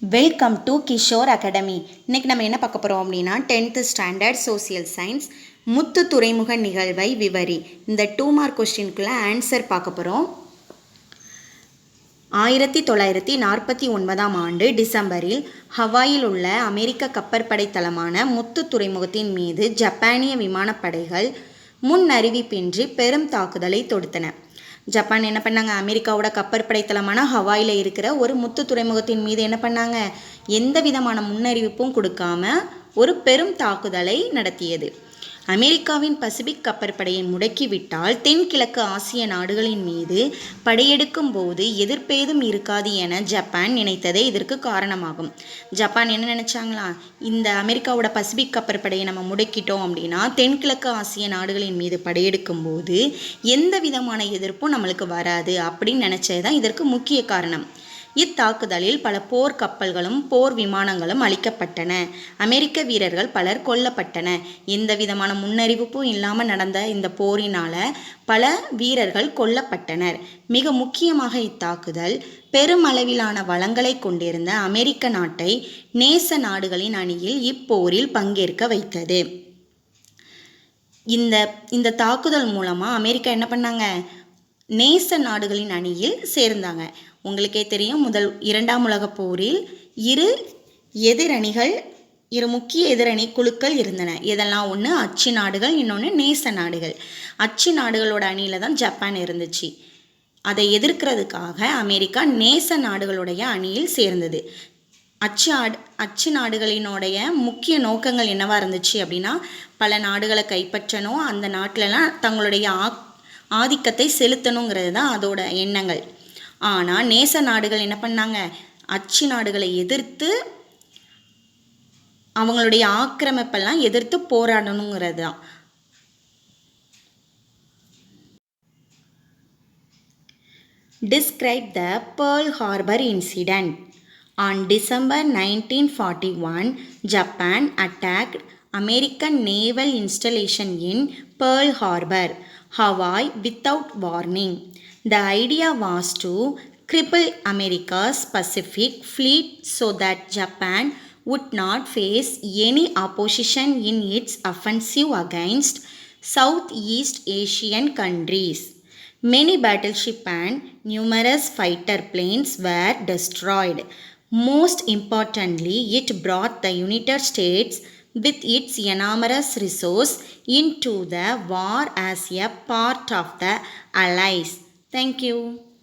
Welcome to Kishore academy இன்னைக்கு நம்ம என்ன பார்க்க போகிறோம் அப்படின்னா டென்த்து ஸ்டாண்டர்ட் சோசியல் சயின்ஸ் முத்து துறைமுக நிகழ்வை விவரி. இந்த டூ மார்க் கொஸ்டினுக்குள்ள ஆன்சர் பார்க்க போகிறோம் ஆயிரத்தி தொள்ளாயிரத்தி நாற்பத்தி ஒன்பதாம் ஆண்டு டிசம்பரில் ஹவாயில் உள்ள அமெரிக்க கப்பற்படை தளமான முத்து துறைமுகத்தின் மீது ஜப்பானிய விமானப்படைகள் முன் அறிவிப்பின்றி பெரும் தாக்குதலை தொடுத்தன. ஜப்பான் என்ன பண்ணாங்க? அமெரிக்காவோட கப்பற்படை தளமான ஹவாயில் இருக்கிற ஒரு முத்து துறைமுகத்தின் மீது என்ன பண்ணாங்க? எந்த விதமான முன்னறிவிப்பும் கொடுக்காம ஒரு பெரும் தாக்குதலை நடத்தியது. அமெரிக்காவின் பசிபிக் கப்பற்படையை முடக்கிவிட்டால் தென்கிழக்கு ஆசிய நாடுகளின் மீது படையெடுக்கும் போது எதிர்ப்பேதும் இருக்காது என ஜப்பான் நினைத்ததே இதற்கு காரணமாகும். ஜப்பான் என்ன நினைச்சாங்களா? இந்த அமெரிக்காவோட பசிபிக் கப்பற்படையை நம்ம முடக்கிட்டோம் அப்படின்னா தென்கிழக்கு ஆசிய நாடுகளின் மீது படையெடுக்கும் போது எந்த விதமான எதிர்ப்பும் நம்மளுக்கு வராது அப்படின்னு நினச்சது தான் இதற்கு முக்கிய காரணம். இத்தாக்குதலில் பல போர் கப்பல்களும் போர் விமானங்களும் அளிக்கப்பட்டன. அமெரிக்க வீரர்கள் பலர் கொல்லப்பட்டன. எந்த விதமான முன்னறிவிப்பும் இல்லாமல் நடந்த இந்த போரினால பல வீரர்கள் கொல்லப்பட்டனர். மிக முக்கியமாக இத்தாக்குதல் பெருமளவிலான வளங்களை கொண்டிருந்த அமெரிக்க நாட்டை நேச நாடுகளின் அணியில் இப்போரில் பங்கேற்க வைத்தது. இந்த இந்த தாக்குதல் மூலமாக அமெரிக்கா என்ன பண்ணாங்க? நேச நாடுகளின் அணியில் சேர்ந்தாங்க. உங்களுக்கே தெரியும் முதல் இரண்டாம் உலகப் போரில் இரு எதிரணிகள் இரு முக்கிய எதிரணி குழுக்கள் இருந்தன. இதெல்லாம் ஒன்று அச்சு நாடுகள் இன்னொன்று நேச நாடுகள். அச்சு நாடுகளோட அணியில் தான் ஜப்பான் இருந்துச்சு. அதை எதிர்க்கிறதுக்காக அமெரிக்கா நேச நாடுகளுடைய அணியில் சேர்ந்தது. அச்சு ஆடு அச்சு நாடுகளினுடைய முக்கிய நோக்கங்கள் என்னவாக இருந்துச்சு அப்படின்னா பல நாடுகளை கைப்பற்றணும். அந்த நாட்டிலலாம் தங்களுடைய ஆக் ஆதிக்கத்தை செலுத்தணுங்கிறது தான் அதோட எண்ணங்கள். ஆனால் நேச நாடுகள் என்ன பண்ணாங்க? அச்சு நாடுகளை எதிர்த்து அவங்களுடைய ஆக்கிரமிப்பெல்லாம் எதிர்த்து போராடணுங்கிறது தான் describe the Pearl Harbor incident on December nineteen forty one Japan attacked American naval installation in Pearl Harbor, Hawaii without warning. The idea was to cripple America's Pacific fleet so that Japan would not face any opposition in its offensive against Southeast Asian countries. Many battleship and numerous fighter planes were destroyed. Most importantly, it brought the United States with its enormous resource into the war as a part of the Allies. Thank you.